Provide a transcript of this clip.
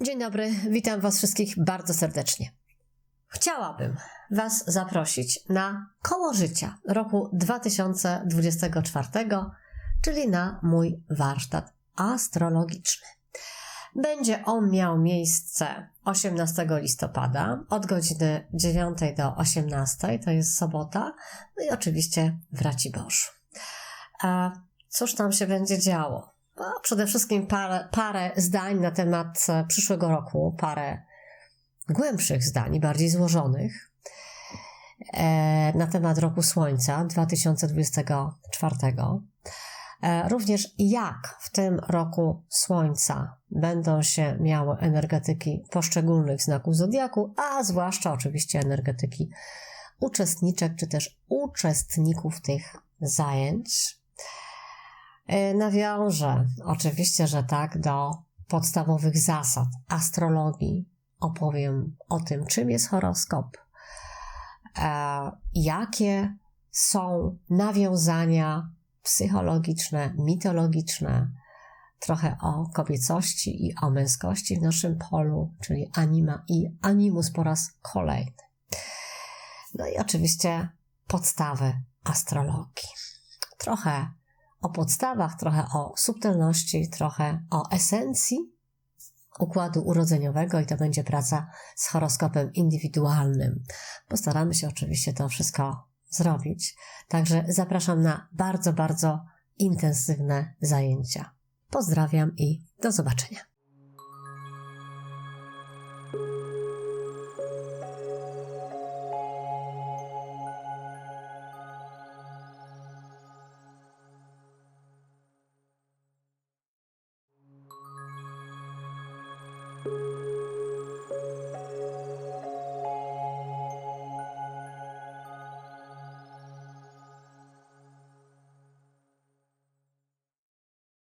Dzień dobry, witam Was wszystkich bardzo serdecznie. Chciałabym Was zaprosić na koło życia roku 2024, czyli na mój warsztat astrologiczny. Będzie on miał miejsce 18 listopada od godziny 9 do 18, to jest sobota, no i oczywiście w Raciborzu. A cóż tam się będzie działo? No, przede wszystkim parę, parę zdań na temat e, przyszłego roku, parę głębszych zdań, bardziej złożonych e, na temat roku Słońca 2024. E, również jak w tym roku Słońca będą się miały energetyki poszczególnych znaków zodiaku, a zwłaszcza oczywiście energetyki uczestniczek czy też uczestników tych zajęć. E, Nawiążę oczywiście, że tak, do podstawowych zasad astrologii. Opowiem o tym, czym jest horoskop, e, jakie są nawiązania psychologiczne, mitologiczne, trochę o kobiecości i o męskości w naszym polu, czyli anima i animus po raz kolejny. No i oczywiście podstawy astrologii. Trochę o podstawach, trochę o subtelności, trochę o esencji układu urodzeniowego i to będzie praca z horoskopem indywidualnym. Postaramy się oczywiście to wszystko zrobić. Także zapraszam na bardzo, bardzo intensywne zajęcia. Pozdrawiam i do zobaczenia.